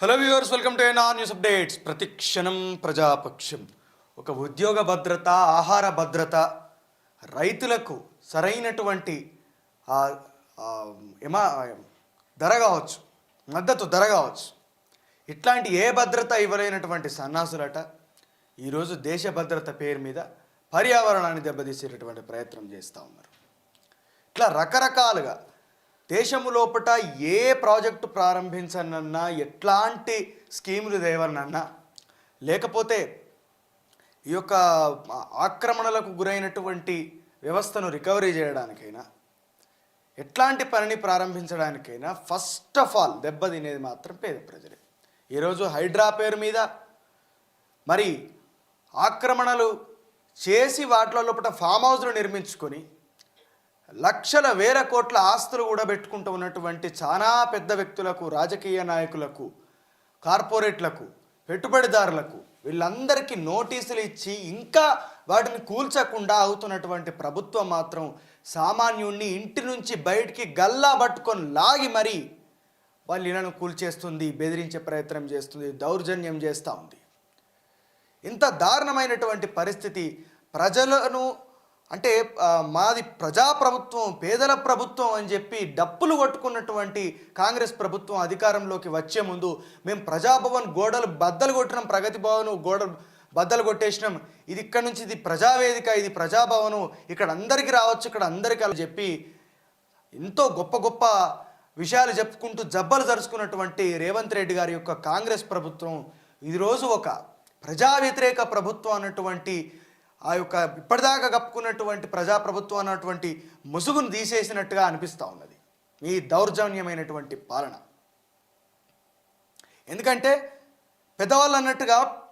Hello viewers welcome to NR news updates ప్రతిక్షణం ప్రజాపక్షం. ఒక ఉద్యోగ భద్రత ఆహార భద్రత రైతులకు సరైనటువంటి ఎమా ధర కావచ్చు మద్దతు ధర కావచ్చు. ఇట్లాంటి ఏ భద్రత ఇవ్వలేనటువంటి సన్నాసులట ఈరోజు దేశ భద్రత పేరు మీద పర్యావరణాన్ని దెబ్బతీసేటటువంటి ప్రయత్నం చేస్తూ ఉన్నారు. ఇట్లా రకరకాలుగా దేశము లోపట ఏ ప్రాజెక్టు ప్రారంభించనన్నా ఎట్లాంటి స్కీములు తేవనన్నా లేకపోతే ఈ యొక్క ఆక్రమణలకు గురైనటువంటి వ్యవస్థను రికవరీ చేయడానికైనా ఎట్లాంటి పనిని ప్రారంభించడానికైనా ఫస్ట్ ఆఫ్ ఆల్ దెబ్బతినేది మాత్రం పేద ప్రజలే. ఈరోజు హైడ్రా పేరు మీద మరి ఆక్రమణలు చేసి వాటిలో లోపల ఫామ్ హౌస్లు నిర్మించుకొని లక్షల వేల కోట్ల ఆస్తులు కూడా పెట్టుకుంటూ ఉన్నటువంటి చాలా పెద్ద వ్యక్తులకు రాజకీయ నాయకులకు కార్పొరేట్లకు పెట్టుబడిదారులకు వీళ్ళందరికీ నోటీసులు ఇచ్చి ఇంకా వాటిని కూల్చకుండా అవుతున్నటువంటి ప్రభుత్వం మాత్రం సామాన్యుణ్ణి ఇంటి నుంచి బయటికి గల్లా పట్టుకొని లాగి మరీ వాళ్ళ ఇళ్ళను కూల్చేస్తుంది బెదిరించే ప్రయత్నం చేస్తుంది దౌర్జన్యం చేస్తూ ఉంది. ఇంత దారుణమైనటువంటి పరిస్థితి ప్రజలను అంటే మాది ప్రజాప్రభుత్వం పేదల ప్రభుత్వం అని చెప్పి డప్పులు కొట్టుకున్నటువంటి కాంగ్రెస్ ప్రభుత్వం అధికారంలోకి వచ్చే ముందు మేము ప్రజాభవన్ గోడలు బద్దలు కొట్టినాం ప్రగతి భవన్ గోడలు బద్దలు కొట్టేసినాం. ఇది ఇక్కడ నుంచి ఇది ప్రజావేదిక ఇది ప్రజాభవనం. ఇక్కడ అందరికీ రావచ్చు ఇక్కడ అందరికీ అని చెప్పి ఎంతో గొప్ప గొప్ప విషయాలు చెప్పుకుంటూ జబ్బలు జరుచుకున్నటువంటి రేవంత్ రెడ్డి గారి యొక్క కాంగ్రెస్ ప్రభుత్వం. ఈరోజు ఒక ప్రజా వ్యతిరేక ప్రభుత్వం అన్నటువంటి ఆ యొక్క ఇప్పటిదాకా కప్పుకున్నటువంటి ప్రజాప్రభుత్వం అన్నటువంటి ముసుగును తీసేసినట్టుగా అనిపిస్తూ ఉన్నది. ఈ దౌర్జన్యమైనటువంటి పాలన. ఎందుకంటే పెద్దవాళ్ళు అన్నట్టుగా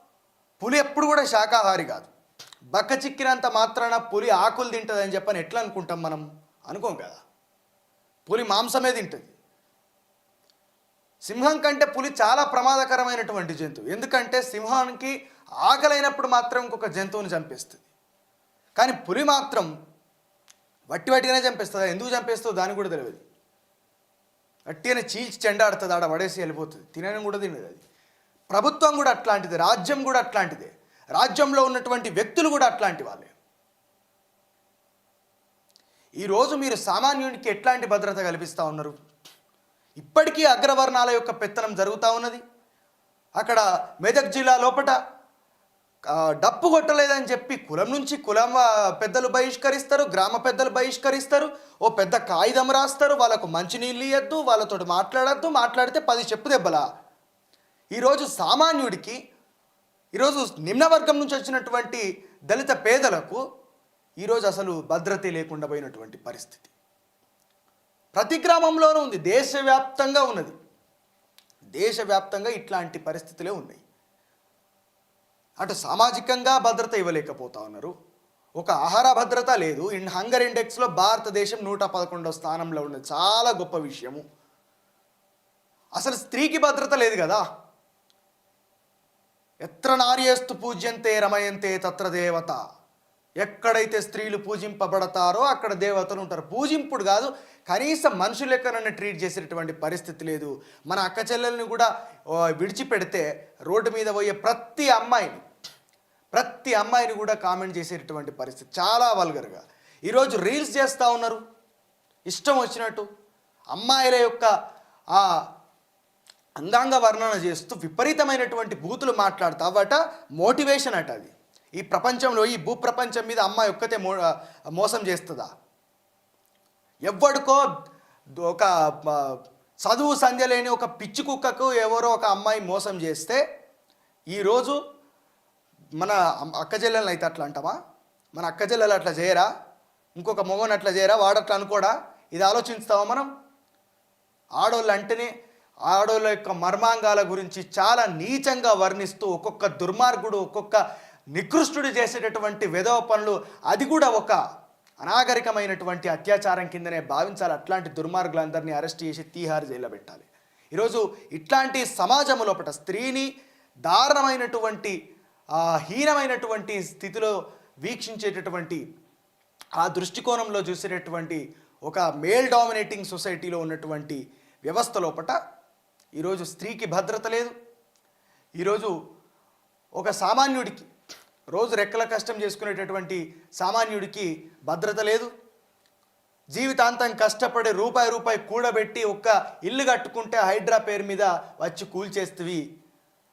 పులి ఎప్పుడు కూడా శాకాహారి కాదు. బక్క చిక్కినంత మాత్రాన పులి ఆకులు తింటుందని అని చెప్పని ఎట్లా అనుకుంటాం మనం? అనుకోం కదా. పులి మాంసమే తింటుంది. సింహం కంటే పులి చాలా ప్రమాదకరమైనటువంటి జంతువు. ఎందుకంటే సింహానికి ఆకలైనప్పుడు మాత్రం ఇంకొక జంతువుని చంపేస్తుంది. కానీ పులి మాత్రం వట్టి వట్టిగానే చంపేస్తుంది. ఎందుకు చంపేస్తుందో దానికి కూడా తెలియదు. వట్టిగానే చీల్చి చెండాడుతుంది. ఆడ పడేసి వెళ్ళిపోతుంది. తినడం కూడా తినదు అది. ప్రభుత్వం కూడా అట్లాంటిది. రాజ్యం కూడా అట్లాంటిదే. రాజ్యంలో ఉన్నటువంటి వ్యక్తులు కూడా అట్లాంటి వాళ్ళే. ఈరోజు మీరు సామాన్యునికి ఎట్లాంటి భద్రత కల్పిస్తూ ఉన్నారు? ఇప్పటికీ అగ్రవర్ణాల యొక్క పెత్తనం జరుగుతూ ఉన్నది. అక్కడ మెదక్ జిల్లా లోపట డప్పు కొట్టలేదని చెప్పి కులం నుంచి కులం పెద్దలు బహిష్కరిస్తారు గ్రామ పెద్దలు బహిష్కరిస్తారు ఓ పెద్ద కాగితం రాస్తారు వాళ్ళకు మంచినీళ్ళు ఇవ్వద్దు వాళ్ళతో మాట్లాడద్దు మాట్లాడితే పది చెప్పు దెబ్బలా. ఈరోజు సామాన్యుడికి ఈరోజు నిమ్నవర్గం నుంచి వచ్చినటువంటి దళిత పేదలకు ఈరోజు అసలు భద్రత లేకుండా పోయినటువంటి పరిస్థితి. ప్రతి గ్రామంలోనూ ఉంది. దేశవ్యాప్తంగా ఉన్నది. దేశవ్యాప్తంగా ఇట్లాంటి పరిస్థితులే ఉన్నాయి. అటు సామాజికంగా భద్రత ఇవ్వలేకపోతా ఉన్నారు. ఒక ఆహార భద్రత లేదు. ఇన్ హంగర్ ఇండెక్స్లో భారతదేశం నూట పదకొండవ స్థానంలో ఉన్నది. చాలా గొప్ప విషయము. అసలు స్త్రీకి భద్రత లేదు కదా. ఎత్ర నార్యేస్తు పూజ్యంతే రమయంతే తత్ర దేవత. ఎక్కడైతే స్త్రీలు పూజింపబడతారో అక్కడ దేవతలు ఉంటారు. పూజింపుడు కాదు కనీసం మనుషుల లెక్కనన్న ట్రీట్ చేసేటటువంటి పరిస్థితి లేదు. మన అక్క చెల్లెల్ని కూడా విడిచిపెడితే రోడ్డు మీద పోయే ప్రతి అమ్మాయిని ప్రతి అమ్మాయిని కూడా కామెంట్ చేసేటటువంటి పరిస్థితి చాలా వల్గర్గా. ఈరోజు రీల్స్ చేస్తూ ఉన్నారు. ఇష్టం వచ్చినట్టు అమ్మాయిల యొక్క ఆ అంగాంగ వర్ణన చేస్తూ విపరీతమైనటువంటి బూతులు మాట్లాడుతా అవట మోటివేషన్ అట అది. ఈ ప్రపంచంలో ఈ భూప్రపంచం మీద అమ్మాయి ఒక్కతే మో మోసం చేస్తుందా? ఎవ్వడికో ఒక చదువు సంధ్య లేని ఒక పిచ్చి కుక్కకు ఎవరో ఒక అమ్మాయి మోసం చేస్తే ఈరోజు మన అమ్- అక్క చెల్లెలను అయితే అట్లా అంటామా మన అక్క చెల్లెలు అట్లా చేయరా? ఇంకొక మొగని అట్లా చేయరా? వాడట్లా అనుకోడా? ఇది ఆలోచిస్తావా మనం? ఆడోళ్ళు అంటేనే ఆడోళ్ళ యొక్క మర్మాంగాల గురించి చాలా నీచంగా వర్ణిస్తూ ఒక్కొక్క దుర్మార్గుడు ఒక్కొక్క నికృష్టుడు చేసేటటువంటి వెధవ పనులు అది కూడా ఒక అనాగరికమైనటువంటి అత్యాచారం కిందనే భావించాలి. అట్లాంటి దుర్మార్గులందరినీ అరెస్ట్ చేసి తీహార్ జైల్లో పెట్టాలి. ఈరోజు ఇట్లాంటి సమాజం లోపల స్త్రీని దారుణమైనటువంటి హీనమైనటువంటి స్థితిలో వీక్షించేటటువంటి ఆ దృష్టికోణంలో చూసేటటువంటి ఒక మేల్ డామినేటింగ్ సొసైటీలో ఉన్నటువంటి వ్యవస్థ లోపట ఈరోజు స్త్రీకి భద్రత లేదు. ఈరోజు ఒక సామాన్యుడికి రోజు రెక్కల కష్టం చేసుకునేటటువంటి సామాన్యుడికి భద్రత లేదు. జీవితాంతం కష్టపడి రూపాయి రూపాయి కూడబెట్టి ఒక్క ఇల్లు కట్టుకుంటే హైడ్రా పేరు మీద వచ్చి కూల్చేస్తవి.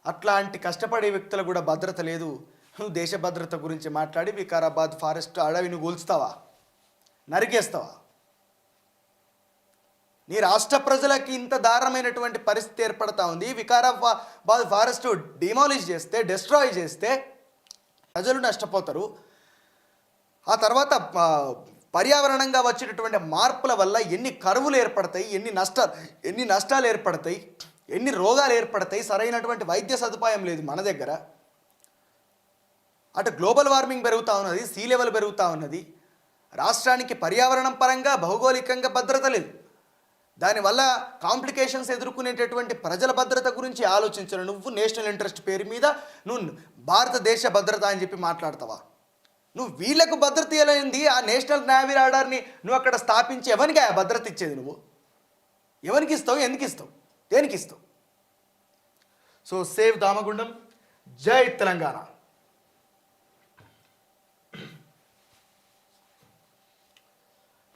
అట్లాంటి కష్టపడే వ్యక్తులకు కూడా భద్రత లేదు. నువ్వు దేశ భద్రత గురించి మాట్లాడి వికారాబాద్ ఫారెస్ట్ అడవిని కూల్స్తావా నరికేస్తావా? నీ రాష్ట్ర ప్రజలకి ఇంత దారుణమైనటువంటి పరిస్థితి ఏర్పడతా ఉంది. వికారాబాద్ ఫారెస్ట్ డిమాలిష్ చేస్తే డిస్ట్రాయ్ చేస్తే ప్రజలు నష్టపోతారు. ఆ తర్వాత పర్యావరణంగా వచ్చేటటువంటి మార్పుల వల్ల ఎన్ని కరువులు ఏర్పడతాయి ఎన్ని నష్టాలు ఎన్ని నష్టాలు ఏర్పడతాయి ఎన్ని రోగాలు ఏర్పడతాయి సరైనటువంటి వైద్య సదుపాయం లేదు మన దగ్గర. అటు గ్లోబల్ వార్మింగ్ పెరుగుతూ ఉన్నది సీ లెవెల్ పెరుగుతూ ఉన్నది. రాష్ట్రానికి పర్యావరణం పరంగా భౌగోళికంగా భద్రత లేదు. దానివల్ల కాంప్లికేషన్స్ ఎదుర్కొనేటటువంటి ప్రజల భద్రత గురించి ఆలోచించను నువ్వు నేషనల్ ఇంట్రెస్ట్ పేరు మీద నువ్వు భారతదేశ భద్రత అని చెప్పి మాట్లాడతావా? నువ్వు వీళ్ళకు భద్రత ఇవ్వలేంది ఆ నేషనల్ నావీ రాడార్ని నువ్వు అక్కడ స్థాపించి ఎవరికి ఆ భద్రత ఇచ్చేది నువ్వు? ఎవరికి ఇస్తావు? ఎందుకు ఇస్తావు? దేనికి ఇస్తావు? So save Damagundam. జై తెలంగాణ.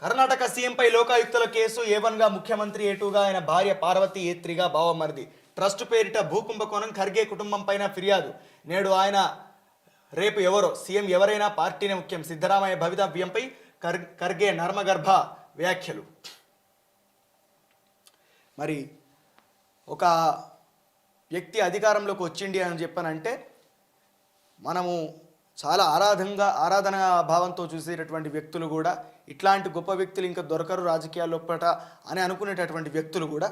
కర్ణాటక సీఎంపై లోకాయుక్తుల కేసు ఏవన్గా ముఖ్యమంత్రి ఏ టూగా ఆయన భార్య పార్వతి ఏత్రిగా త్రీగా బావమరిది. ట్రస్ట్ పేరిట భూకుంభకోణం ఖర్గే కుటుంబం పైన ఫిర్యాదు. నేడు ఆయన రేపు ఎవరో సీఎం ఎవరైనా పార్టీనే ముఖ్యం. సిద్ధరామయ్య భవితవ్యంపై కర్ ఖర్గే నర్మగర్భ వ్యాఖ్యలు. మరి ఒక వ్యక్తి అధికారంలోకి వచ్చిండి అని చెప్పానంటే మనము చాలా ఆరాధంగా ఆరాధన భావంతో చూసేటటువంటి వ్యక్తులు కూడా ఇట్లాంటి గొప్ప వ్యక్తులు ఇంకా దొరకరు రాజకీయాల్లో పట అని అనుకునేటటువంటి వ్యక్తులు కూడా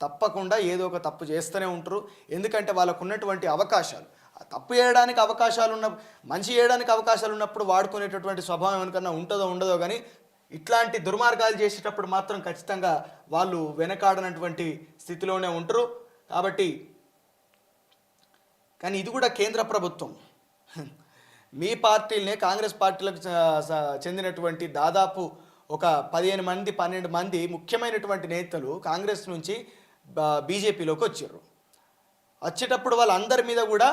తప్పకుండా ఏదో ఒక తప్పు చేస్తూనే ఉంటారు. ఎందుకంటే వాళ్ళకు ఉన్నటువంటి అవకాశాలు తప్పు చేయడానికి అవకాశాలు ఉన్న మంచి చేయడానికి అవకాశాలు ఉన్నప్పుడు వాడుకునేటటువంటి స్వభావం ఎవరికన్నా ఉంటుందో ఉండదో కానీ ఇట్లాంటి దుర్మార్గాలు చేసేటప్పుడు మాత్రం ఖచ్చితంగా వాళ్ళు వెనకాడనటువంటి స్థితిలోనే ఉంటారు. కాబట్టి కానీ ఇది కూడా కేంద్ర ప్రభుత్వం. మీ పార్టీలనే కాంగ్రెస్ పార్టీలకు చెందినటువంటి దాదాపు ఒక పదిహేను మంది పన్నెండు మంది ముఖ్యమైనటువంటి నేతలు కాంగ్రెస్ నుంచి బీజేపీలోకి వచ్చారు. వచ్చేటప్పుడు వాళ్ళందరి మీద కూడా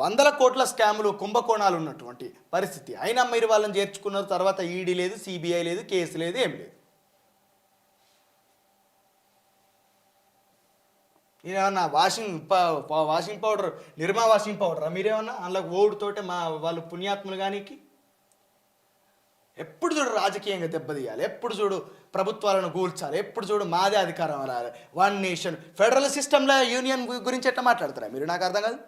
వందల కోట్ల స్కాములు కుంభకోణాలు ఉన్నటువంటి పరిస్థితి. అయినా మీరు వాళ్ళని చేర్చుకున్న తర్వాత ఈడీ లేదు సిబిఐ లేదు కేసు లేదు ఏం లేదు. నేనేమన్నా washing washing powder Nirma washing powder? మీరేమన్నా అందులో ఓడితోటే మా వాళ్ళు పుణ్యాత్ములు కానీకి ఎప్పుడు చూడు రాజకీయంగా దెబ్బతీయాలి. ఎప్పుడు చూడు ప్రభుత్వాలను కూల్చాలి ఎప్పుడు చూడు మాదే అధికారం రాలి వన్ నేషన్ ఫెడరల్ సిస్టంలో యూనియన్ గురించి ఎట్లా మాట్లాడతారా మీరు? నాకు అర్థం కాదు.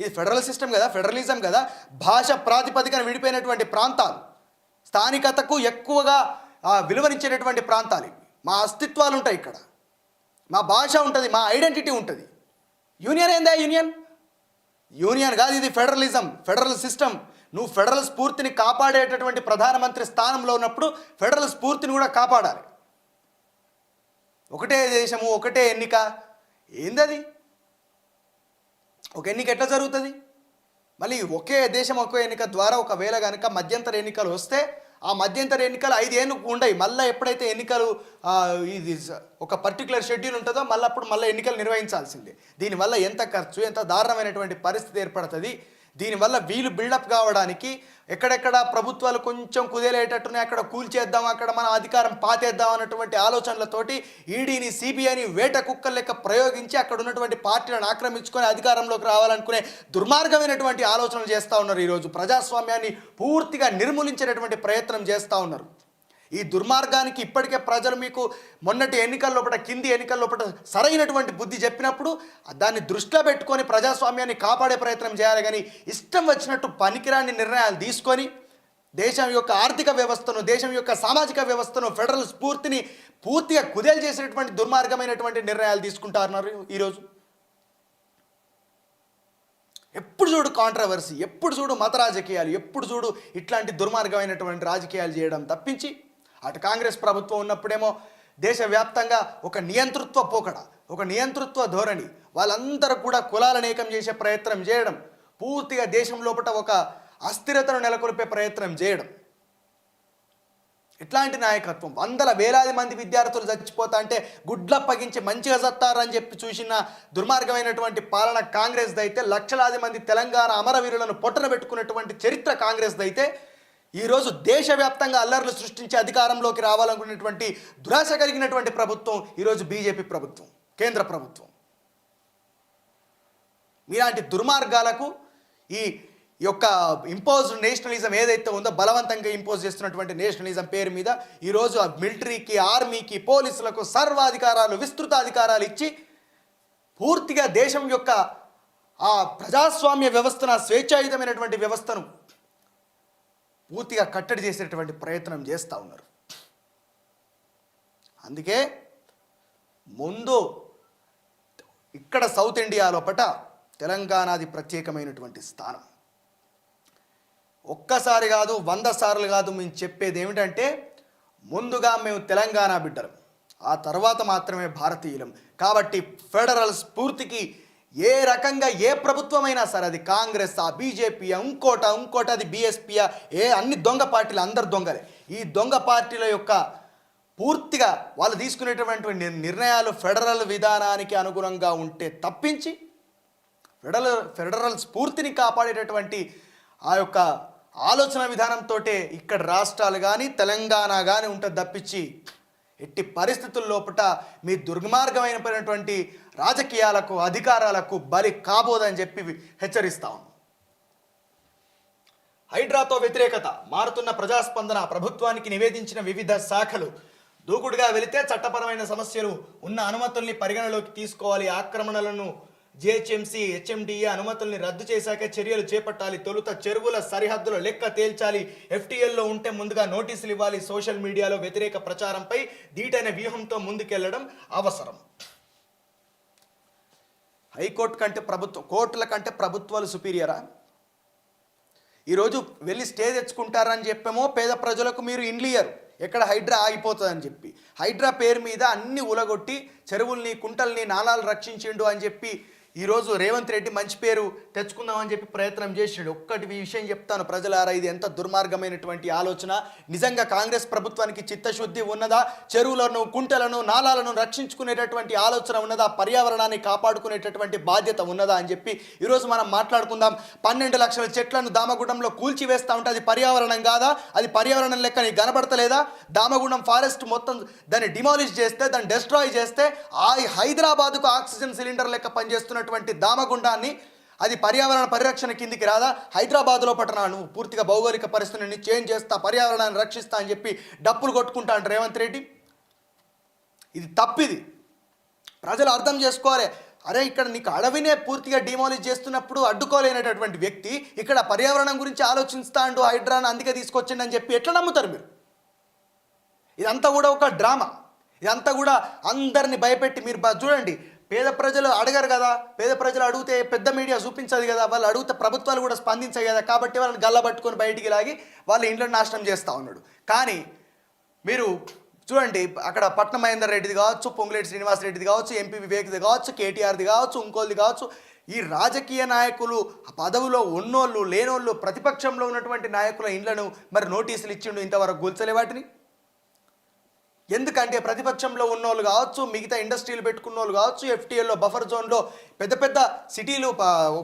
ఇది ఫెడరల్ సిస్టమ్ కదా ఫెడరలిజం కదా. భాష ప్రాతిపదికన విడిపోయినటువంటి ప్రాంతాలు. స్థానికతకు ఎక్కువగా విలువనిచ్చేటటువంటి ప్రాంతాలు మా అస్తిత్వాలు ఉంటాయి ఇక్కడ. మా భాష ఉంటుంది మా ఐడెంటిటీ ఉంటుంది. యూనియన్ ఏందా యూనియన్ యూనియన్ కాదు ఇది ఫెడరలిజం ఫెడరల్ సిస్టమ్ నువ్వు ఫెడరల్ స్ఫూర్తిని కాపాడేటటువంటి ప్రధానమంత్రి స్థానంలో ఉన్నప్పుడు ఫెడరల్ స్ఫూర్తిని కూడా కాపాడాలి. ఒకటే దేశము ఒకటే ఎన్నిక. ఏందది? ఒక ఎన్నిక ఎట్లా జరుగుతుంది? మళ్ళీ ఒకే దేశం ఒకే ఎన్నిక ద్వారా ఒకవేళ కనుక మధ్యంతర ఎన్నికలు వస్తే ఆ మధ్యంతర ఎన్నికలు ఐదేళ్ళు ఉండవు మళ్ళీ ఎప్పుడైతే ఎన్నికలు ఇది ఒక పర్టికులర్ షెడ్యూల్ ఉంటుందో మళ్ళీ అప్పుడు మళ్ళీ ఎన్నికలు నిర్వహించాల్సిందే. దీనివల్ల ఎంత ఖర్చు ఎంత దారుణమైనటువంటి పరిస్థితి ఏర్పడుతుంది? దీనివల్ల వీలు బిల్డప్ కావడానికి ఎక్కడెక్కడ ప్రభుత్వాలు కొంచెం కుదేలేటట్టున్నాయి అక్కడ కూల్చేద్దాం అక్కడ మన అధికారం పాతేద్దాం అన్నటువంటి ఆలోచనలతోటి ఈడీని సిబిఐని వేట కుక్కల లెక్క ప్రయోగించి అక్కడ ఉన్నటువంటి పార్టీలను ఆక్రమించుకొని అధికారంలోకి రావాలనుకునే దుర్మార్గమైనటువంటి ఆలోచనలు చేస్తూ ఉన్నారు ఈరోజు. ప్రజాస్వామ్యాన్ని పూర్తిగా నిర్మూలించేటటువంటి ప్రయత్నం చేస్తూ ఉన్నారు. ఈ దుర్మార్గానికి ఇప్పటికే ప్రజలు మీకు మొన్నటి ఎన్నికల లోపల కింది ఎన్నికల లోపల సరైనటువంటి బుద్ధి చెప్పినప్పుడు దాన్ని దృష్టిలో పెట్టుకొని ప్రజాస్వామ్యాన్ని కాపాడే ప్రయత్నం చేయాలి. కానీ ఇష్టం వచ్చినట్టు పనికిరాని నిర్ణయాలు తీసుకొని దేశం యొక్క ఆర్థిక వ్యవస్థను దేశం యొక్క సామాజిక వ్యవస్థను ఫెడరల్ స్ఫూర్తిని పూర్తిగా కుదేలు చేసినటువంటి దుర్మార్గమైనటువంటి నిర్ణయాలు తీసుకుంటారన్నారు ఈరోజు. ఎప్పుడు చూడు కాంట్రవర్సీ ఎప్పుడు చూడు మత రాజకీయాలు ఎప్పుడు చూడు ఇట్లాంటి దుర్మార్గమైనటువంటి రాజకీయాలు చేయడం తప్పించి అటు కాంగ్రెస్ ప్రభుత్వం ఉన్నప్పుడేమో దేశవ్యాప్తంగా ఒక నియంతృత్వ పోకడ ఒక నియంతృత్వ ధోరణి. వాళ్ళందరూ కూడా కులాలను ఏకం చేసే ప్రయత్నం చేయడం పూర్తిగా దేశం లోపల ఒక అస్థిరతను నెలకొల్పే ప్రయత్నం చేయడం. ఇట్లాంటి నాయకత్వం. వందల వేలాది మంది విద్యార్థులు చచ్చిపోతా అంటే గుడ్ల పగించి మంచిగా చత్తారని చెప్పి చూసిన దుర్మార్గమైనటువంటి పాలన కాంగ్రెస్ అయితే లక్షలాది మంది తెలంగాణ అమరవీరులను పొట్టన పెట్టుకున్నటువంటి చరిత్ర కాంగ్రెస్ అయితే ఈరోజు దేశవ్యాప్తంగా అల్లర్లు సృష్టించి అధికారంలోకి రావాలనుకున్నటువంటి దురాశ కలిగినటువంటి ప్రభుత్వం ఈరోజు బీజేపీ ప్రభుత్వం కేంద్ర ప్రభుత్వం. మీలాంటి దుర్మార్గాలకు ఈ యొక్క ఇంపోజ్ నేషనలిజం ఏదైతే ఉందో బలవంతంగా ఇంపోజ్ చేస్తున్నటువంటి నేషనలిజం పేరు మీద ఈరోజు ఆ మిలిటరీకి ఆర్మీకి పోలీసులకు సర్వాధికారాలు విస్తృత అధికారాలు ఇచ్చి పూర్తిగా దేశం యొక్క ఆ ప్రజాస్వామ్య వ్యవస్థను స్వేచ్ఛాయుతమైనటువంటి వ్యవస్థను పూర్తిగా కట్టడి చేసేటువంటి ప్రయత్నం చేస్తూ ఉన్నారు. అందుకే ముందు ఇక్కడ సౌత్ ఇండియా లోపట తెలంగాణది ప్రత్యేకమైనటువంటి స్థానం. ఒక్కసారి కాదు వంద సార్లు కాదు మేము చెప్పేది ఏమిటంటే ముందుగా మేము తెలంగాణ బిడ్డలం. ఆ తర్వాత మాత్రమే భారతీయులం. కాబట్టి ఫెడరల్ స్ఫూర్తికి ఏ రకంగా ఏ ప్రభుత్వమైనా సరే అది కాంగ్రెస్ ఆ బీజేపీ ఇంకోట ఇంకోట అది బీఎస్పీ ఏ అన్ని దొంగ పార్టీలు అందరు దొంగలే. ఈ దొంగ పార్టీల యొక్క పూర్తిగా వాళ్ళు తీసుకునేటువంటి నిర్ణయాలు ఫెడరల్ విధానానికి అనుగుణంగా ఉంటే తప్పించి ఫెడరల్ ఫెడరల్ స్ఫూర్తిని కాపాడేటటువంటి ఆ యొక్క ఆలోచన విధానంతో ఇక్కడ రాష్ట్రాలు కానీ తెలంగాణ కానీ ఉంటుంది తప్పించి ఎట్టి పరిస్థితుల లోపట మీ దుర్మార్గమైనటువంటి రాజకీయాలకు అధికారాలకు బలి కాబోదని చెప్పి హెచ్చరిస్తా ఉన్నాం. హైడ్రాతో వ్యతిరేకత మారుతున్న ప్రజాస్పందన ప్రభుత్వానికి నివేదించిన వివిధ శాఖలు దూకుడుగా వెళితే చట్టపరమైన సమస్యలు ఉన్న అనుమతుల్ని పరిగణలోకి తీసుకోవాలి. ఆక్రమణలను జిహెచ్ఎంసీ హెచ్ఎండిఏ అనుమతుల్ని రద్దు చేశాక చర్యలు చేపట్టాలి. తొలుత చెరువుల సరిహద్దుల లెక్క తేల్చాలి. ఎఫ్టీఎల్లో ఉంటే ముందుగా నోటీసులు ఇవ్వాలి సోషల్ మీడియాలో వ్యతిరేక ప్రచారంపై దీటైన వ్యూహంతో ముందుకెళ్ళడం అవసరం. హైకోర్టు కంటే ప్రభుత్వం కోర్టుల కంటే ప్రభుత్వాలు సుపీరియరా? ఈరోజు వెళ్ళి స్టే తెచ్చుకుంటారని చెప్పేమో పేద ప్రజలకు మీరు ఇండ్లియరు ఎక్కడ హైడ్రా ఆగిపోతుందని చెప్పి. హైడ్రా పేరు మీద అన్ని ఉలగొట్టి చెరువుల్ని కుంటల్ని నాణాలు రక్షించిండు అని చెప్పి ఈరోజు రేవంత్ రెడ్డి మంచి పేరు తెచ్చుకుందామని చెప్పి ప్రయత్నం చేసాడు ఒక్కటి ఈ విషయం చెప్తాను ప్రజలారా ఇది ఎంత దుర్మార్గమైనటువంటి ఆలోచన. నిజంగా కాంగ్రెస్ ప్రభుత్వానికి చిత్తశుద్ధి ఉన్నదా? చెరువులను కుంటలను నాలాలను రక్షించుకునేటటువంటి ఆలోచన ఉన్నదా? పర్యావరణాన్ని కాపాడుకునేటటువంటి బాధ్యత ఉన్నదా అని చెప్పి ఈరోజు మనం మాట్లాడుకుందాం. పన్నెండు లక్షల చెట్లను దామగుండంలో కూల్చివేస్తా ఉంటే అది పర్యావరణం కాదా? అది పర్యావరణం లెక్క నీకు కనబడతలేదా? దామగుండం ఫారెస్ట్ మొత్తం దాన్ని డిమాలిష్ చేస్తే దాన్ని డెస్ట్రాయ్ చేస్తే ఆ హైదరాబాదుకు ఆక్సిజన్ సిలిండర్ లెక్క ఉన్నటువంటి దామగుండాన్ని అది పర్యావరణ పరిరక్షణ కిందికి రాదా? హైదరాబాద్లో పట్టణాలు నువ్వు పూర్తిగా భౌగోళిక పరిస్థితిని చేంజ్ చేస్తా పర్యావరణాన్ని రక్షిస్తా అని చెప్పి డప్పులు కొట్టుకుంటా అంటారు రేవంత్ రెడ్డి. ఇది తప్పిది. ప్రజలు అర్థం చేసుకోవాలి. అరే ఇక్కడ నీకు అడవినే పూర్తిగా డిమాలిజ్ చేస్తున్నప్పుడు అడ్డుకోలేనటువంటి వ్యక్తి ఇక్కడ పర్యావరణం గురించి ఆలోచిస్తాండు హైడ్రాన్ అందుకే తీసుకొచ్చిండు అని చెప్పి ఎట్లా నమ్ముతారు మీరు? ఇదంతా కూడా ఒక డ్రామా. ఇదంతా కూడా అందరిని భయపెట్టి మీరు చూడండి పేద ప్రజలు అడగరు కదా. పేద ప్రజలు అడిగితే పెద్ద మీడియా చూపించదు కదా. వాళ్ళు అడిగితే ప్రభుత్వాలు కూడా స్పందించాయి కదా. కాబట్టి వాళ్ళని గల్లబట్టుకొని బయటికి లాగి వాళ్ళ ఇంట్లో నాశనం చేస్తూ ఉన్నాడు. కానీ మీరు చూడండి అక్కడ పట్న మహేందర్ రెడ్డిది కావచ్చు పొంగులేటి శ్రీనివాస్ రెడ్డిది కావచ్చు ఎంపీ వివేక్ది కావచ్చు కేటీఆర్ది కావచ్చు ఇంకోది కావచ్చు ఈ రాజకీయ నాయకులు పదవిలో ఉన్నోళ్ళు లేనోళ్ళు ప్రతిపక్షంలో ఉన్నటువంటి నాయకుల ఇండ్లను మరి నోటీసులు ఇచ్చిండు ఇంతవరకు గుల్చలే వాటిని? ఎందుకంటే ప్రతిపక్షంలో ఉన్నోళ్ళు కావచ్చు మిగతా ఇండస్ట్రీలు పెట్టుకున్న వాళ్ళు కావచ్చు ఎఫ్టీఎల్లో బఫర్ జోన్లో పెద్ద పెద్ద సిటీలు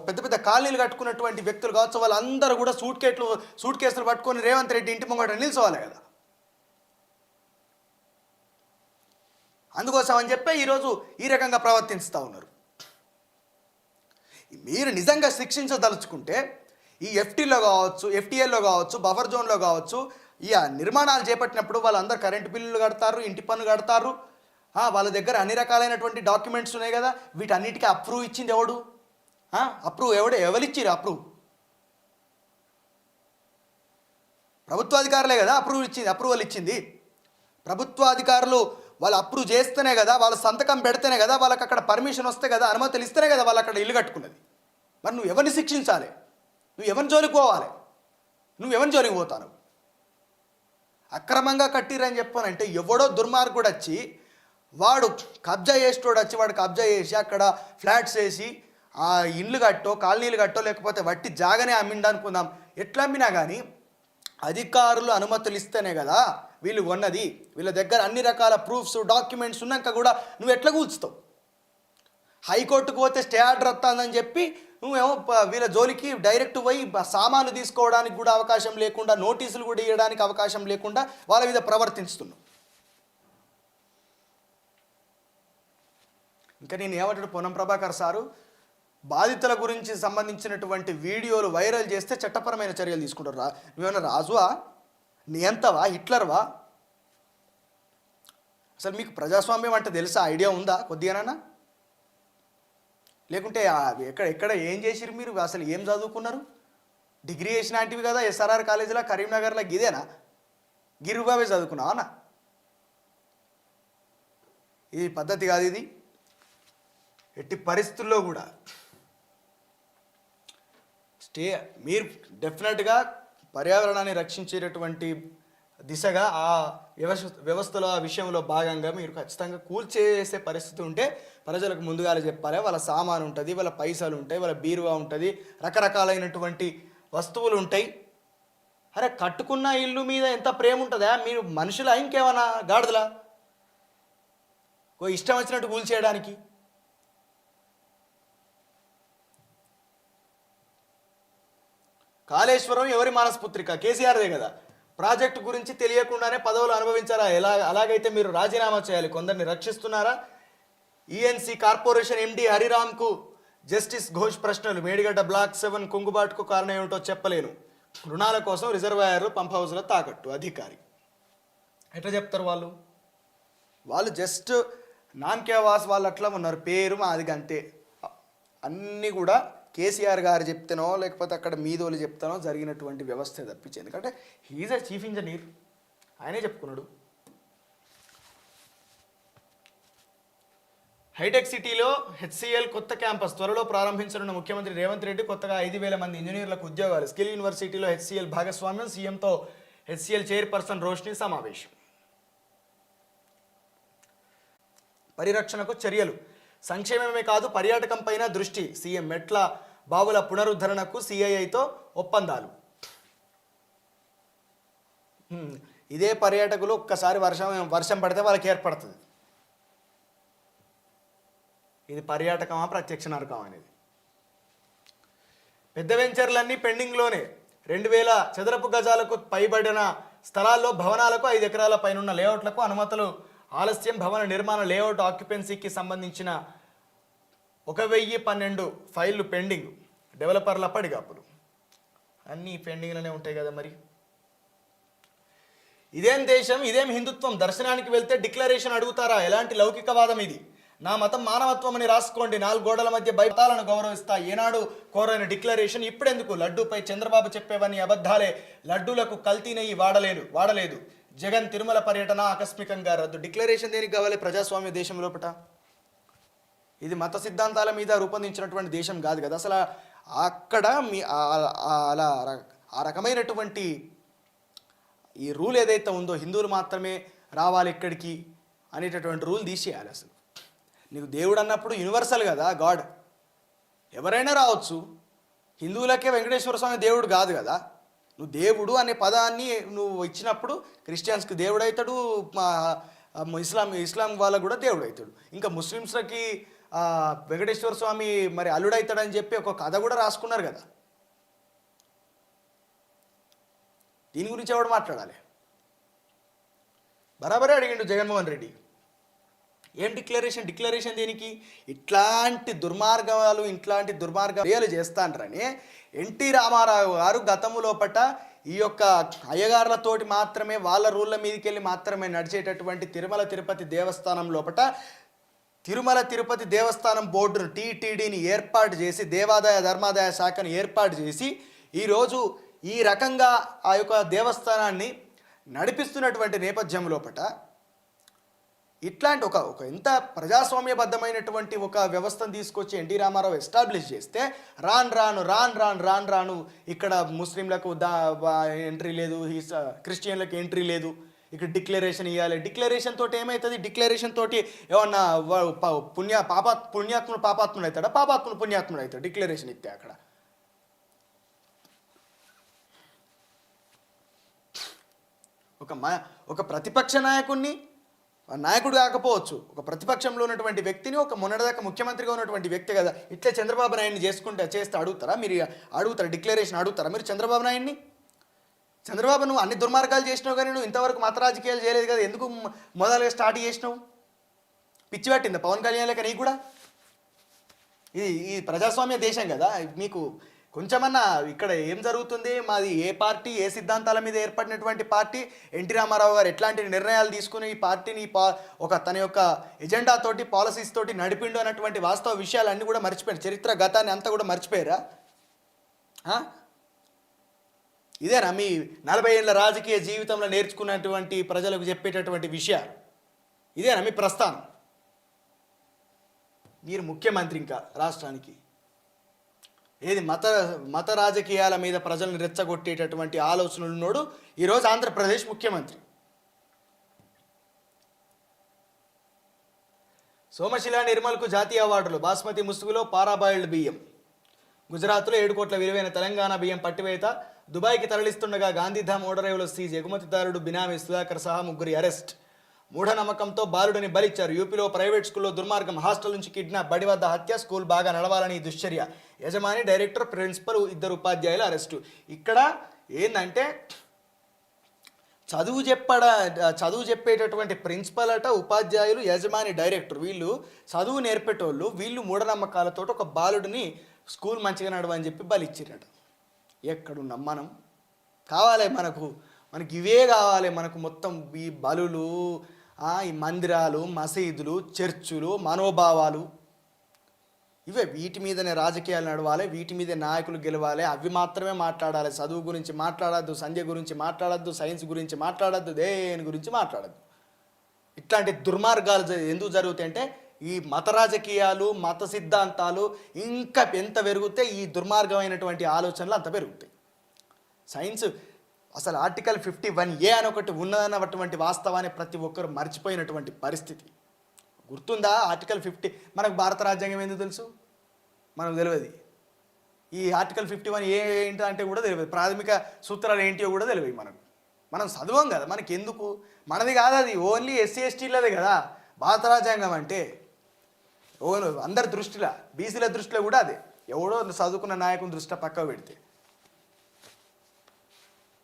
పెద్ద పెద్ద కాలనీలు కట్టుకున్నటువంటి వ్యక్తులు కావచ్చు వాళ్ళందరూ కూడా సూట్ కేట్లు సూట్ కేసులు పట్టుకొని రేవంత్ రెడ్డి ఇంటి ముంగట నిల్చోవాలి కదా. అందుకోసం అని చెప్పి ఈరోజు ఈ రకంగా ప్రవర్తిస్తూ ఉన్నారు. మీరు నిజంగా శిక్షించదలుచుకుంటే ఈ ఎఫ్టీలో కావచ్చు ఎఫ్టీఎల్లో కావచ్చు బఫర్ జోన్లో కావచ్చు ఈ నిర్మాణాలు చేపట్టినప్పుడు వాళ్ళందరూ కరెంటు బిల్లులు కడతారు ఇంటి పన్ను కడతారు. వాళ్ళ దగ్గర అన్ని రకాలైనటువంటి డాక్యుమెంట్స్ ఉన్నాయి కదా వీటన్నిటికీ అప్రూవ్ ఇచ్చింది ఎవడు? అప్రూవ్ ఎవడు? ఎవరిచ్చిరు అప్రూవ్ ప్రభుత్వాధికారులే కదా అప్రూవ్ ఇచ్చింది అప్రూవల్ ఇచ్చింది. ప్రభుత్వాధికారులు వాళ్ళు అప్రూవ్ చేస్తేనే కదా వాళ్ళ సంతకం పెడితేనే కదా వాళ్ళకి అక్కడ పర్మిషన్ వస్తే కదా అనుమతులు ఇస్తేనే కదా వాళ్ళు అక్కడ ఇల్లు కట్టుకున్నది. మరి నువ్వు ఎవరిని శిక్షించాలి? నువ్వు ఎవరిని జోలికి పోవాలి? నువ్వు ఎవరిని జోలికి పోతాను అక్రమంగా కట్టిరని చెప్పానంటే ఎవడో దుర్మార్గుడు వచ్చి వాడు కబ్జా చేసేటోడు వచ్చి వాడు కబ్జా చేసి అక్కడ ఫ్లాట్స్ వేసి ఆ ఇండ్లు కట్టో కాలనీలు కట్టో లేకపోతే వట్టి జాగానే అమ్మిండు అనుకుందాం. ఎట్లా అమ్మినా కానీ అధికారులు అనుమతులు ఇస్తేనే కదా వీళ్ళు కొన్నది. వీళ్ళ దగ్గర అన్ని రకాల ప్రూఫ్స్ డాక్యుమెంట్స్ ఉన్నాక కూడా నువ్వు ఎట్లా కూల్చుతావు? హైకోర్టుకు పోతే స్టే ఆర్డర్ వస్తుందని చెప్పి నువ్వేమో వీళ్ళ జోలికి డైరెక్ట్ పోయి బ- సామాను తీసుకోవడానికి కూడా అవకాశం లేకుండా నోటీసులు కూడా ఇవ్వడానికి అవకాశం లేకుండా వాళ్ళ మీద ప్రవర్తిస్తున్నావు ఇంకా నేను ఏమంటాడు పొనం ప్రభాకర్ సారు? బాధితుల గురించి సంబంధించినటువంటి వీడియోలు వైరల్ చేస్తే చట్టపరమైన చర్యలు తీసుకుంటారు. రా నువ్వేమన్నా రాజువా? నియంతవా హిట్లర్వా? అసలు మీకు ప్రజాస్వామ్యం అంటే తెలుసా? ఐడియా ఉందా కొద్దిగానన్నా? లేకుంటే ఎక్కడ ఎక్కడ ఏం చేసిరు మీరు? అసలు ఏం చదువుకున్నారు? డిగ్రీ చేసినటివి కదా ఎస్ఆర్ఆర్ కాలేజీలో కరీంనగర్లో గిదేనా? గిరుబాబే చదువుకున్నావు అన్న? ఇది పద్ధతి కాదు ఇది. ఎట్టి పరిస్థితుల్లో కూడా స్టే మీరు డెఫినెట్గా పర్యావరణాన్ని రక్షించేటటువంటి దిశగా ఆ వ్యవస్థ వ్యవస్థలో ఆ విషయంలో భాగంగా మీరు ఖచ్చితంగా కూల్చేసే పరిస్థితి ఉంటే ప్రజలకు ముందుగానే చెప్పాలి. వాళ్ళ సామాను ఉంటుంది వాళ్ళ పైసలు ఉంటాయి వాళ్ళ బీరువా ఉంటుంది రకరకాలైనటువంటి వస్తువులు ఉంటాయి. అరే కట్టుకున్న ఇల్లు మీద ఎంత ప్రేమ ఉంటుందా? మీరు మనుషుల ఇంకేమన్నా గాడిదలా? ఓ ఇష్టం వచ్చినట్టు కూల్చేయడానికి. కాళేశ్వరం ఎవరి మానసపుత్రిక? కేసీఆర్దే కదా. ప్రాజెక్టు గురించి తెలియకుండానే పదవులు అనుభవించారా? ఎలా అలాగైతే మీరు రాజీనామా చేయాలి. కొందరిని రక్షిస్తున్నారా? ఈఎన్సీ కార్పొరేషన్ ఎండి హరిరామ్కు జస్టిస్ ఘోష్ ప్రశ్నలు. మేడిగడ్డ బ్లాక్ సెవెన్ కుంగుబాటుకు కారణం ఏమిటో చెప్పలేను. రుణాల కోసం రిజర్వాయర్లు పంప్ హౌస్లో తాకట్టు. అధికారి. ఎట్లా చెప్తారు వాళ్ళు? వాళ్ళు జస్ట్ నాన్కేవాస్ వాళ్ళు అట్లా ఉన్నారు. పేరు మాది అంతే అన్నీ కూడా కేసీఆర్ గారు చెప్తానో లేకపోతే అక్కడ మీదోళ్ళు చెప్తానో జరిగినటువంటి వ్యవస్థ తప్పించి ఎందుకంటే హీజ్ అ చీఫ్ ఇంజనీర్ ఆయనే చెప్పుకున్నాడు. హైటెక్ సిటీలో హెచ్సిఎల్ కొత్త క్యాంపస్ త్వరలో ప్రారంభించనున్న ముఖ్యమంత్రి రేవంత్ రెడ్డి కొత్తగా ఐదు వేల మంది ఇంజనీర్లకు ఉద్యోగాలు. స్కిల్ యూనివర్సిటీలో హెచ్సిఎల్ భాగస్వామ్యం సీఎంతో హెచ్సిఎల్ చైర్పర్సన్ రోష్ని సమావేశం. పరిరక్షణకు చర్యలు. సంక్షేమమే కాదు పర్యాటకంపైన దృష్టి. సీఎం మెట్ల బావుల పునరుద్ధరణకు సిఐఐతో ఒప్పందాలు. ఇదే పర్యాటకులు ఒక్కసారి వర్షం వర్షం పడితే వాళ్ళకి ఏర్పడుతుంది. ఇది పర్యాటకమా ప్రత్యక్ష నరకం అనేది. పెద్ద వెంచర్లన్నీ పెండింగ్లోనే. రెండు వేల చదరపు గజాలకు పైబడిన స్థలాల్లో భవనాలకు ఐదు ఎకరాల పైనున్న లేఅవుట్లకు అనుమతులు ఆలస్యం భవన నిర్మాణ లేఅవుట్ ఆక్యుపెన్సీకి సంబంధించిన ఒక వెయ్యి పన్నెండు ఫైళ్ళు పెండింగ్. డెవలపర్ల పడిగాపులు. అన్నీ పెండింగ్లోనే ఉంటాయి కదా మరి. ఇదేం దేశం ఇదేం హిందుత్వం? దర్శనానికి వెళ్తే డిక్లరేషన్ అడుగుతారా? ఎలాంటి లౌకికవాదం ఇది? నా మతం మానవత్వం అని రాసుకోండి. నాలుగు గోడల మధ్య భయతాలను గౌరవిస్తా. ఏనాడు కోరైన డిక్లరేషన్ ఇప్పుడెందుకు? లడ్డూపై చంద్రబాబు చెప్పేవన్నీ అబద్ధాలే. లడ్డూలకు కల్తీ నెయ్యి వాడలేదు వాడలేదు. జగన్ తిరుమల పర్యటన ఆకస్మికంగా రద్దు. డిక్లరేషన్ దేనికి కావాలి? ప్రజాస్వామ్య దేశం లోపట. ఇది మత సిద్ధాంతాల మీద రూపొందించినటువంటి దేశం కాదు కదా. అసలు అక్కడ మీ అలా ఆ రకమైనటువంటి ఈ రూల్ ఏదైతే ఉందో హిందువులు మాత్రమే రావాలి ఇక్కడికి అనేటటువంటి రూల్ తీసేయాలి అసలు. నీకు దేవుడు అన్నప్పుడు యూనివర్సల్ కదా గాడ్ ఎవరైనా రావచ్చు. హిందువులకే వెంకటేశ్వర స్వామి దేవుడు కాదు కదా. నువ్వు దేవుడు అనే పదాన్ని నువ్వు ఇచ్చినప్పుడు క్రిస్టియన్స్కి దేవుడు అవుతాడు మా- ఇస్లాం ఇస్లాం వాళ్ళకు కూడా దేవుడు అవుతాడు ఇంకా ముస్లిమ్స్లకి వెంకటేశ్వర స్వామి మరి అల్లుడవుతాడని చెప్పి ఒక కథ కూడా రాసుకున్నారు కదా. దీని గురించి ఎవడు మాట్లాడాలి? బరాబరే అడిగిండు జగన్మోహన్ రెడ్డి. ఏం డిక్లరేషన్? డిక్లరేషన్ దేనికి? ఇట్లాంటి దుర్మార్గాలు ఇట్లాంటి దుర్మార్గాలు చేస్తాంటారని చేస్తాండ్రని ఎన్టీ రామారావు గారు గతము పట ఈ యొక్క అయ్యగారులతోటి మాత్రమే వాళ్ళ రూళ్ళ మీదకి వెళ్ళి మాత్రమే నడిచేటటువంటి తిరుమల తిరుపతి దేవస్థానం లోపట తిరుమల తిరుపతి దేవస్థానం బోర్డును టీటీడీని ఏర్పాటు చేసి దేవాదాయ ధర్మాదాయ శాఖను ఏర్పాటు చేసి ఈరోజు ఈ రకంగా ఆ యొక్క దేవస్థానాన్ని నడిపిస్తున్నటువంటి నేపథ్యం లోపట ఇట్లాంటి ఒక ఒక ఎంత ప్రజాస్వామ్యబద్ధమైనటువంటి ఒక వ్యవస్థను తీసుకొచ్చి ఎన్టీ రామారావు ఎస్టాబ్లిష్ చేస్తే రాను రాను రాను రాను రాను రాను ఇక్కడ ముస్లింలకు దా ఎంట్రీ లేదు క్రిస్టియన్లకు ఎంట్రీ లేదు. ఇక్కడ డిక్లరేషన్ ఇవ్వాలి డిక్లరేషన్ తోటి ఏమవుతుంది డిక్లరేషన్ తోటి ఏమన్నా పుణ్య పాపా పుణ్యాత్ముడు పాపాత్ముడు అవుతాడా? పాపాత్ముడు పుణ్యాత్ముడు అవుతాడు. డిక్లరేషన్ ఇస్తే అక్కడ. ఒక మ మా ఒక ప్రతిపక్ష నాయకుడిని నాయకుడు కాకపోవచ్చు. ఒక ప్రతిపక్షంలో ఉన్నటువంటి వ్యక్తిని ఒక మొన్నటిదాకా ముఖ్యమంత్రిగా ఉన్నటువంటి వ్యక్తి కదా ఇట్లా చంద్రబాబు నాయుడిని చేసుకుంటే చేస్తే అడుగుతారా? మీరు అడుగుతారా? డిక్లరేషన్ అడుగుతారా? మీరు చంద్రబాబు నాయుడిని? చంద్రబాబు నువ్వు అన్ని దుర్మార్గాలు చేసినావు కానీ నువ్వు ఇంతవరకు మత రాజకీయాలు చేయలేదు కదా ఎందుకు మొదలుగా స్టార్ట్ చేసినావు? పిచ్చి పట్టిందా? పవన్ కళ్యాణ్ లేక నీకు కూడా? ఇది ఈ ప్రజాస్వామ్య దేశం కదా. మీకు కొంచెమన్నా ఇక్కడ ఏం జరుగుతుంది? మాది ఏ పార్టీ ఏ సిద్ధాంతాల మీద ఏర్పడినటువంటి పార్టీ? ఎన్టీ రామారావు గారు ఎట్లాంటి నిర్ణయాలు తీసుకుని ఈ పార్టీని పా ఒక తన యొక్క ఎజెండాతోటి పాలసీస్ తోటి నడిపిండు అన్నటువంటి వాస్తవ విషయాలన్నీ కూడా మర్చిపోయారు. చరిత్ర గతాన్ని అంతా కూడా మర్చిపోయారా? ఇదేనా మీ నలభై ఏళ్ళ రాజకీయ జీవితంలో నేర్చుకున్నటువంటి ప్రజలకు చెప్పేటటువంటి విషయాలు? ఇదేనా మీ ప్రస్థానం? మీరు ముఖ్యమంత్రి ఇంకా రాష్ట్రానికి. ఏది మత మత రాజకీయాల మీద ప్రజలను రెచ్చగొట్టేటటువంటి ఆలోచనలు ఉన్నోడు ఈరోజు ఆంధ్రప్రదేశ్ ముఖ్యమంత్రి. సోమశిల నిర్మల్కు జాతీయ అవార్డులు బాస్మతి ముసుగులో పారాబాయిల్డ్ బియ్యం. గుజరాత్లో ఏడు కోట్ల విలువైన తెలంగాణ బియ్యం పట్టివేత దుబాయ్కి తరలిస్తుండగా గాంధీధామ్ ఓడరేవులో సీజ్ ఎగుమతిదారుడు బినామీ సుధాకర్ సహా ముగ్గురి అరెస్ట్. మూఢనమ్మకంతో బాలుడిని బలిచ్చారు. యూపీలో ప్రైవేట్ స్కూల్లో దుర్మార్గం హాస్టల్ నుంచి కిడ్నాప్ బడి వద్ద హత్య స్కూల్ బాగా నడవాలని దుశ్చర్య. యజమాని డైరెక్టర్ ప్రిన్సిపల్ ఇద్దరు ఉపాధ్యాయులు అరెస్టు. ఇక్కడ ఏంటంటే చదువు చెప్పడ చదువు చెప్పేటటువంటి ప్రిన్సిపల్ అట ఉపాధ్యాయులు యజమాని డైరెక్టర్ వీళ్ళు చదువు నేర్పేటోళ్ళు వీళ్ళు మూఢనమ్మకాలతో ఒక బాలుడిని స్కూల్ మంచిగా నడవని చెప్పి బలిచ్చిరట. ఎక్కడున్నాం మనం? కావాలి మనకు. మనకి ఇవే కావాలి మనకు మొత్తం. ఈ బలులు ఈ మందిరాలు మసీదులు చర్చులు మనోభావాలు ఇవే వీటి మీదనే రాజకీయాలు నడవాలి వీటి మీదే నాయకులు గెలవాలి. అవి మాత్రమే మాట్లాడాలి. చదువు గురించి మాట్లాడద్దు సంధ్య గురించి మాట్లాడద్దు సైన్స్ గురించి మాట్లాడద్దు దేని గురించి మాట్లాడద్దు. ఇట్లాంటి దుర్మార్గాలు జ- ఎందుకు జరుగుతాయంటే ఈ మత రాజకీయాలు మత సిద్ధాంతాలు ఇంకా ఎంత పెరిగితే ఈ దుర్మార్గమైనటువంటి ఆలోచనలు అంత పెరుగుతాయి. సైన్స్ అసలు ఆర్టికల్ ఫిఫ్టీ వన్ ఏ అని ఒకటి ఉన్నదన్నటువంటి వాస్తవాన్ని ప్రతి ఒక్కరు మర్చిపోయినటువంటి పరిస్థితి. గుర్తుందా ఆర్టికల్ ఫిఫ్టీ? మనకు భారత రాజ్యాంగం ఎందుకు తెలుసు? మనకు తెలియదు. ఈ ఆర్టికల్ ఫిఫ్టీ వన్ ఏ ఏంటి అంటే కూడా తెలియదు. ప్రాథమిక సూత్రాలు ఏంటియో కూడా తెలియదు మనకు. మనం చదవం కదా. మనకి ఎందుకు మనది కాదు అది. ఓన్లీ ఎస్సీ ఎస్టీలదే కదా. భారత రాజ్యాంగం అంటే ఓ అందరి దృష్టిలో బీసీల దృష్టిలో కూడా అదే. ఎవడో చదువుకున్న నాయకుని దృష్టిలో పక్క పెడితే.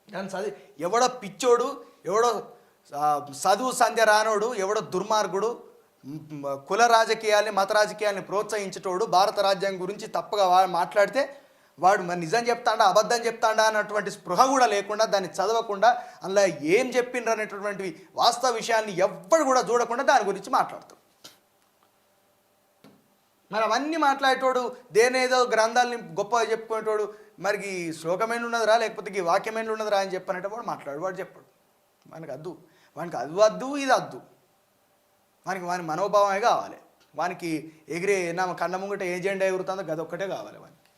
దాన్ని చదివి ఎవడో పిచ్చోడు ఎవడో చదువు సంధ్య రానోడు ఎవడో దుర్మార్గుడు కుల రాజకీయాల్ని మత రాజకీయాల్ని ప్రోత్సహించేటోడు భారత రాజ్యాంగం గురించి తప్పగా వా మాట్లాడితే వాడు మరి నిజం చెప్తాడా అబద్ధం చెప్తాడా అన్నటువంటి స్పృహ కూడా లేకుండా దాన్ని చదవకుండా అందులో ఏం చెప్పిండ్రు అనేటటువంటి వాస్తవ విషయాన్ని ఎవ్వడు కూడా చూడకుండా దాని గురించి మాట్లాడతాం మరి అవన్నీ మాట్లాడేటోడు దేనేదో గ్రంథాలని గొప్పగా చెప్పుకునేటోడు మరి ఈ శ్లోకమైన ఉన్నదిరా? లేకపోతే ఈ వాక్యమైన ఉన్నదిరా అని చెప్పనంటే వాడు మాట్లాడు. వాడు చెప్పాడు. వానికి అద్దు. వానికి అది వద్దు ఇది వద్దు వానికి వాని మనోభావమే కావాలి. వానికి ఎగిరే నా కళ్ళ ముంగట ఏజెండా జెండా ఎగురుతుందో గదొక్కటే కావాలి వానికి.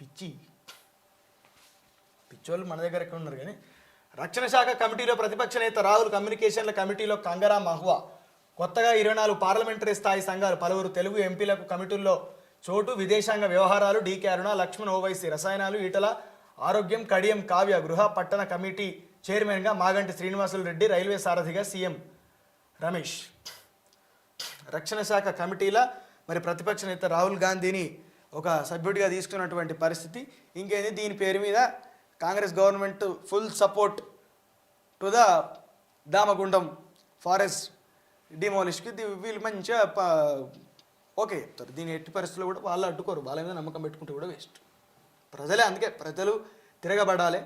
పిచ్చి. పిచ్చోళ్ళు మన దగ్గర ఎక్కడ ఉన్నారు కానీ రక్షణ శాఖ కమిటీలో ప్రతిపక్ష నేత రాహుల్ కమ్యూనికేషన్ల కమిటీలో కంగరా మహువా. కొత్తగా ఇరవై నాలుగు పార్లమెంటరీ స్థాయి సంఘాలు పలువురు తెలుగు ఎంపీలకు కమిటీల్లో చోటు విదేశాంగ వ్యవహారాలు డీకే అరుణ లక్ష్మణ్ ఓవైసీ రసాయనాలు ఈటల ఆరోగ్యం కడియం కావ్య గృహ పట్టణ కమిటీ చైర్మన్గా మాగంటి శ్రీనివాసులు రెడ్డి రైల్వే సారథిగా సీఎం రమేష్. రక్షణ శాఖ కమిటీల మరి ప్రతిపక్ష నేత రాహుల్ గాంధీని ఒక సభ్యుడిగా తీసుకున్నటువంటి పరిస్థితి. ఇంకేంది? దీని పేరు మీద Congress government full support to the Damagundam forest డిమోలిష్కి వీళ్ళు మంచిగా ఓకే చెప్తారు. దీని ఎట్టి పరిస్థితుల్లో కూడా వాళ్ళు అడ్డుకోరు. వాళ్ళ మీద నమ్మకం పెట్టుకుంటే కూడా వేస్ట్. ప్రజలే అందుకే ప్రజలు తిరగబడాలి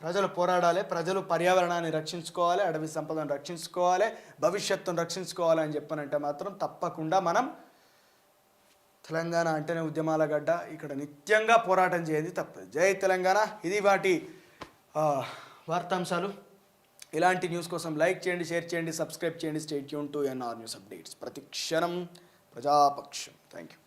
ప్రజలు పోరాడాలి ప్రజలు పర్యావరణాన్ని రక్షించుకోవాలి అడవి సంపదను రక్షించుకోవాలి భవిష్యత్తును రక్షించుకోవాలి అని చెప్పనంటే మాత్రం తప్పకుండా మనం తెలంగాణ అంటేనే ఉద్యమాల గడ్డ. ఇక్కడ నిత్యంగా పోరాటం చేయండి తప్పదు. జై తెలంగాణ. ఇది వాటి వార్తాంశాలు. ఇలాంటి న్యూస్ కోసం లైక్ చేయండి షేర్ చేయండి సబ్స్క్రైబ్ చేయండి. State Yoon to NR news updates. ప్రతి క్షణం ప్రజాపక్షం. Thank you